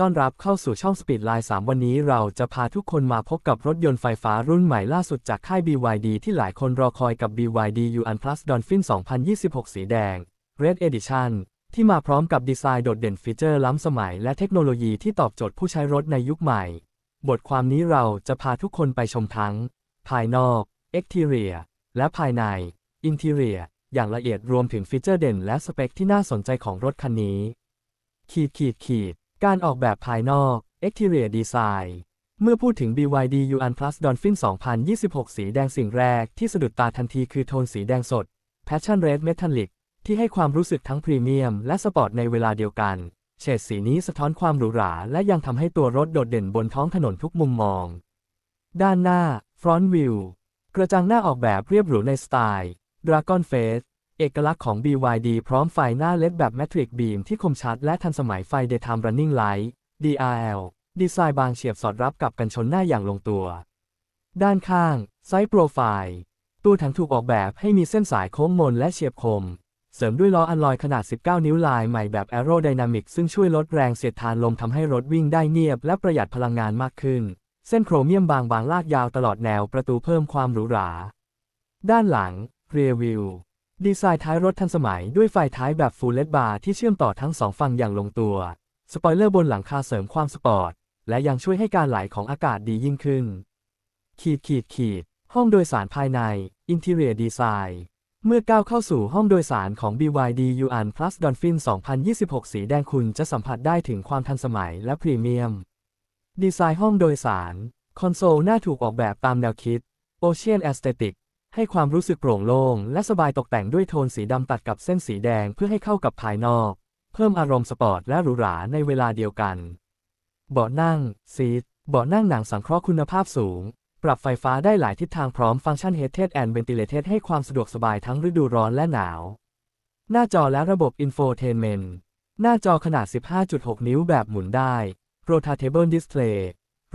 ต้อนรับเข้าสู่ช่อง Speed Line 3 วันนี้เราจะพาทุกคนมาพบกับรถยนต์ไฟฟ้ารุ่นใหม่ล่าสุดจากค่าย BYD ที่หลายคนรอคอยกับ BYD Yuan Plus Dolphin 2026 สีแดง Red Edition ที่มาพร้อมกับดีไซน์โดดเด่นฟีเจอร์ล้ำสมัยและเทคโนโลยีที่ตอบโจทย์ผู้ใช้รถในยุคใหม่ บทความนี้เราจะพาทุกคนไปชมทั้ง ภายนอก Exterior และภายใน Interior อย่างละเอียดรวมถึงฟีเจอร์เด่นและสเปคที่น่าสนใจของรถคันนี้ ขีดขีดขีด การออกแบบภายนอก Exterior Design เมื่อพูดถึง BYD Yuan Plus Dolphin 2026 สีแดงสิ่งแรกที่สะดุดตาทันทีคือโทนสีแดงสด Passion Red Metallic ที่ให้ความรู้สึกทั้งพรีเมียมและสปอร์ตในเวลาเดียวกัน เฉดสีนี้สะท้อนความหรูหรา และยังทำให้ตัวรถโดดเด่นบนท้องถนนทุกมุมมอง ด้านหน้า Front View กระจังหน้าออกแบบเรียบหรูในสไตล์ Dragon Face เอกลักษณ์ของ BYD พร้อมไฟหน้าเล็ดแบบ Matrix Beam ที่คมชัดและทันสมัยไฟ Daytime Running Light DRL ดีไซน์บางเฉียบสอดรับกับกันชนหน้าอย่างลงตัว ด้านข้าง Side Profile ตัวถังถูกออกแบบให้มีเส้นสายโค้งมนและเฉียบคม เสริมด้วยล้ออัลลอยขนาด 19 นิ้วลายใหม่แบบ Aerodynamic ซึ่งช่วยลดแรงเสียดทานลมทำให้รถวิ่งได้เงียบและประหยัดพลังงานมากขึ้น เส้นโครเมียมบางบางลากยาวตลอดแนวประตูเพิ่มความหรูหรา ด้านหลัง Rear View ดีไซน์ท้ายรถทันสมัยด้วยไฟท้ายแบบ Full LED Bar ที่เชื่อมต่อทั้งสองฝั่งอย่างลงตัว สปอยเลอร์บนหลังคาเสริมความสปอร์ต และยังช่วยให้การไหลของอากาศดียิ่งขึ้น ขีดขีดขีด ห้องโดยสารภายใน Interior Design เมื่อก้าวเข้าสู่ห้องโดยสารของ BYD Yuan Plus Dolphin 2026 สีแดงคุณจะสัมผัสได้ถึงความทันสมัยและพรีเมียม ดีไซน์ห้องโดยสาร คอนโซลหน้าถูกออกแบบตามแนวคิด Ocean Aesthetic ให้ความรู้สึกโปร่งโล่งและสบายตกแต่งด้วยโทนสีดำตัดกับเส้นสีแดงเพื่อให้เข้ากับภายนอก เพิ่มอารมณ์สปอร์ตและหรูหราในเวลาเดียวกัน เบาะนั่ง ซีทเบาะนั่งหนังสังเคราะห์คุณภาพสูง ปรับไฟฟ้าได้หลายทิศทางพร้อมฟังก์ชัน Heated and Ventilated ให้ความสะดวกสบายทั้งฤดูร้อนและหนาว หน้าจอและระบบ Infotainment หน้าจอขนาด 15.6 นิ้วแบบหมุนได้ Rotatable Display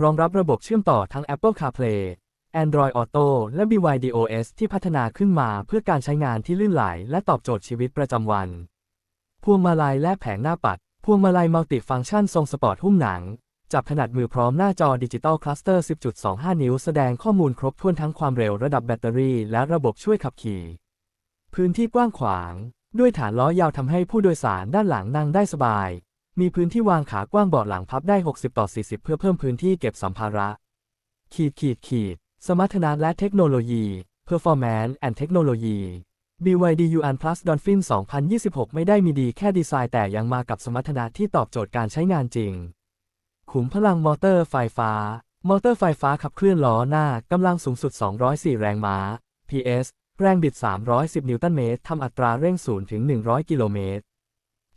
รองรับระบบเชื่อมต่อทั้ง Apple CarPlay Android Auto และ BYD OS ที่พัฒนาขึ้นมาเพื่อการใช้งานที่ลื่นไหลและตอบโจทย์ชีวิตประจำวัน พวงมาลัยและแผงหน้าปัด พวงมาลัยมัลติฟังก์ชันทรงสปอร์ตหุ้มหนัง จับขนาดมือพร้อมหน้าจอดิจิตอลคลัสเตอร์ 10.25 นิ้ว แสดงข้อมูลครบถ้วนทั้งความเร็วระดับแบตเตอรี่ และระบบช่วยขับขี่ พื้นที่กว้างขวาง ด้วยฐานล้อยาวทำให้ผู้โดยสารด้านหลังนั่งได้สบาย มีพื้นที่วางขากว้างเบาะหลังพับได้ 60 ต่อ 40 เพื่อเพิ่มพื้นที่เก็บสัมภาระ ขีดขีดขีด สมรรถนะและเทคโนโลยี Performance and Technology BYD Yuan Plus Dolphin 2026 ไม่ได้มีดีแค่ดีไซน์แต่ยังมากับสมรรถนะที่ตอบโจทย์การใช้งานจริง ขุมพลังมอเตอร์ไฟฟ้า มอเตอร์ไฟฟ้าขับเคลื่อนล้อหน้ากำลังสูงสุด 204 แรงม้า PS แรงบิด 310 นิวตันเมตรทำอัตราเร่ง 0 ถึง 100 กิโลเมตร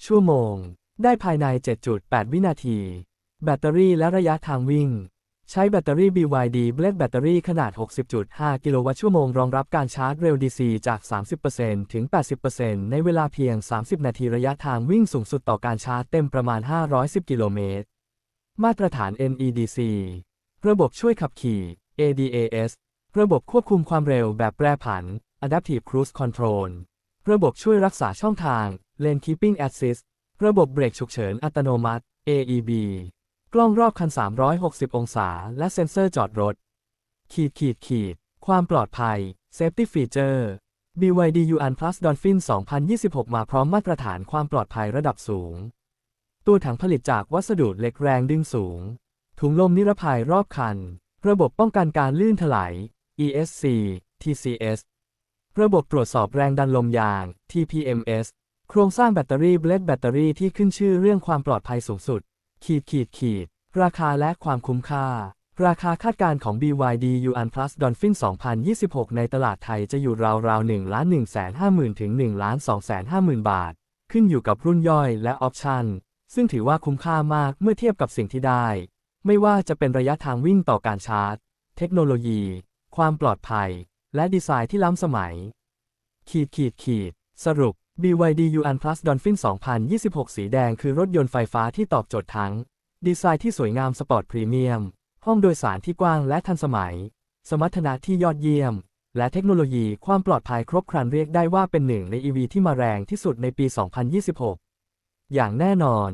ชั่วโมง ได้ภายใน 7.8 วินาที แบตเตอรี่และระยะทางวิ่ง ใช้แบตเตอรี่ BYD Blade แบตเตอรี่ขนาด 60.5 กิโลวัตต์ชั่วโมง รองรับการชาร์จเร็ว DC จาก 30%ถึง 80%ในเวลาเพียง 30 นาทีระยะทางวิ่งสูงสุดต่อการชาร์จเต็มประมาณ 510 กิโลเมตร มาตรฐาน NEDC ระบบช่วยขับขี่ ADAS ระบบควบคุมความเร็วแบบแปรผัน Adaptive Cruise Control ระบบช่วยรักษาช่องทาง Lane Keeping Assist ระบบเบรกฉุกเฉินอัตโนมัติ AEB กล้องรอบคัน 360 องศา และเซ็นเซอร์จอดรถ ขีดขีดขีด ความปลอดภัย Safety Feature BYD Yuan Plus Dolphin 2026 มาพร้อมมาตรฐานความปลอดภัยระดับสูง ตัวถังผลิตจากวัสดุเหล็กแรงดึงสูง ถุงลมนิรภัยรอบคัน ระบบป้องกันการลื่นถลาย ESC TCS ระบบตรวจสอบแรงดันลมยาง TPMS โครงสร้างแบตเตอรี่เบลดแบตเตอรี่ที่ขึ้นชื่อเรื่องความปลอดภัยสูงสุด ขีดขีดขีด ราคาและความคุ้มค่า ราคาคาดการณ์ของ BYD Yuan Plus Dolphin 2026 ในตลาดไทยจะอยู่ราวๆ1ล้าน1 5 0 0 0 0ถึง1ล้าน2 5 0 0 0 บาท ขึ้นอยู่กับรุ่นย่อยและออปชันซึ่งถือว่าคุ้มค่ามากเมื่อเทียบกับสิ่งที่ได้ ไม่ว่าจะเป็นระยะทางวิ่งต่อการชาร์จ เทคโนโลยี ความปลอดภัย และดีไซน์ที่ล้ำสมัย ขีดขีดขีด สรุป BYD Yuan Plus Dolphin 2026 สีแดงคือรถยนต์ไฟฟ้าที่ตอบโจทย์ทั้ง ดีไซน์ที่สวยงามสปอร์ตพรีเมียม ห้องโดยสารที่กว้างและทันสมัย สมรรถนะที่ยอดเยี่ยม และเทคโนโลยีความปลอดภัยครบครันเรียกได้ว่าเป็นหนึ่งใน EV ที่มาแรงที่สุดในปี 2026 อย่างแน่นอน